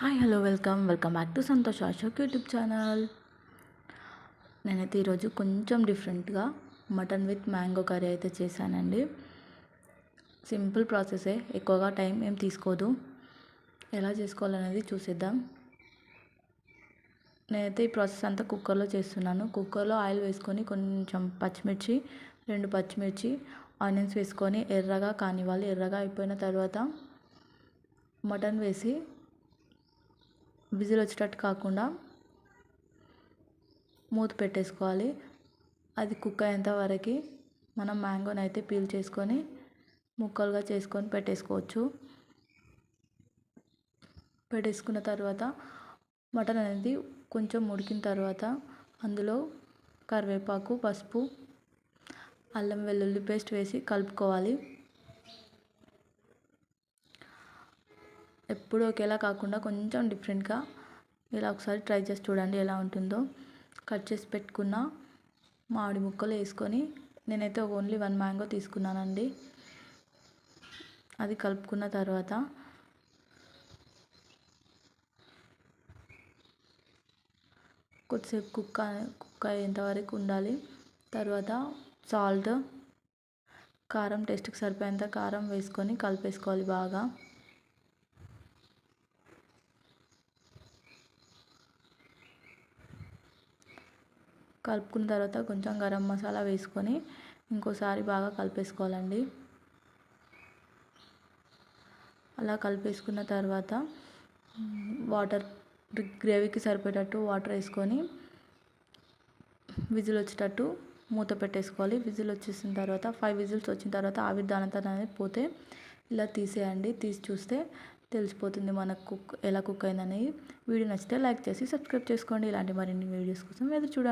Hi hello welcome. Welcome back to Santosh Ashok YouTube channel. నేనైతే ఈరోజు కొంచెం డిఫరెంట్గా మటన్ విత్ మ్యాంగో కర్రీ అయితే చేశానండి. సింపుల్ ప్రాసెసే ఎక్కువగా టైం ఏం తీసుకోదు. ఎలా చేసుకోవాలనేది చూసేద్దాం. నేనైతే ఈ ప్రాసెస్ అంతా కుక్కర్లో చేస్తున్నాను. కుక్కర్లో ఆయిల్ వేసుకొని కొంచెం పచ్చిమిర్చి రెండు పచ్చిమిర్చి ఆనియన్స్ వేసుకొని ఎర్రగా కానివ్వాలి. ఎర్రగా అయిపోయిన తర్వాత మటన్ వేసి విజిల్ వచ్చేటట్టు కాకుండా మూత పెట్టేసుకోవాలి. అది కుక్ అయ్యేంత వరకు మనం మ్యాంగోని అయితే పీల్ చేసుకొని ముక్కలుగా చేసుకొని పెట్టేసుకోవచ్చు. పెట్టేసుకున్న తర్వాత మటన్ అనేది కొంచెం ఉడికిన తర్వాత అందులో కరివేపాకు పసుపు అల్లం వెల్లుల్లి పేస్ట్ వేసి కలుపుకోవాలి. ఎప్పుడు ఒకేలా కాకుండా కొంచెం డిఫరెంట్గా ఇలా ఒకసారి ట్రై చేసి చూడండి ఎలా ఉంటుందో. కట్ చేసి పెట్టుకున్న మామిడి ముక్కలు వేసుకొని నేనైతే ఓన్లీ వన్ మ్యాంగో తీసుకున్నానండి. అది కలుపుకున్న తర్వాత కొద్దిసేపు కుక్క కుక్క అయ్యేంతవరకు ఉండాలి. తర్వాత సాల్ట్ కారం టేస్ట్కి సరిపోయేంత కారం వేసుకొని కలిపేసుకోవాలి బాగా. కలుపుకున్న తర్వాత కొంచెం గరం మసాలా వేసుకొని ఇంకోసారి బాగా కలిపేసుకోవాలండి. అలా కలిపేసుకున్న తర్వాత వాటర్ గ్రేవీకి సరిపోయేటట్టు వాటర్ వేసుకొని విజిల్ వచ్చేటట్టు మూత పెట్టేసుకోవాలి. విజిల్ వచ్చేసిన తర్వాత ఫైవ్ విజిల్స్ వచ్చిన తర్వాత ఆవిరి దానంతా అనేది పోతే ఇలా తీసేయండి. తీసి చూస్తే తెలిసిపోతుంది మనకు కుక్ ఎలా కుక్ అయిందనేది. వీడియో నచ్చితే లైక్ చేసి సబ్స్క్రైబ్ చేసుకోండి. ఇలాంటి మరిన్ని వీడియోస్ కోసం ఎదురు చూడండి.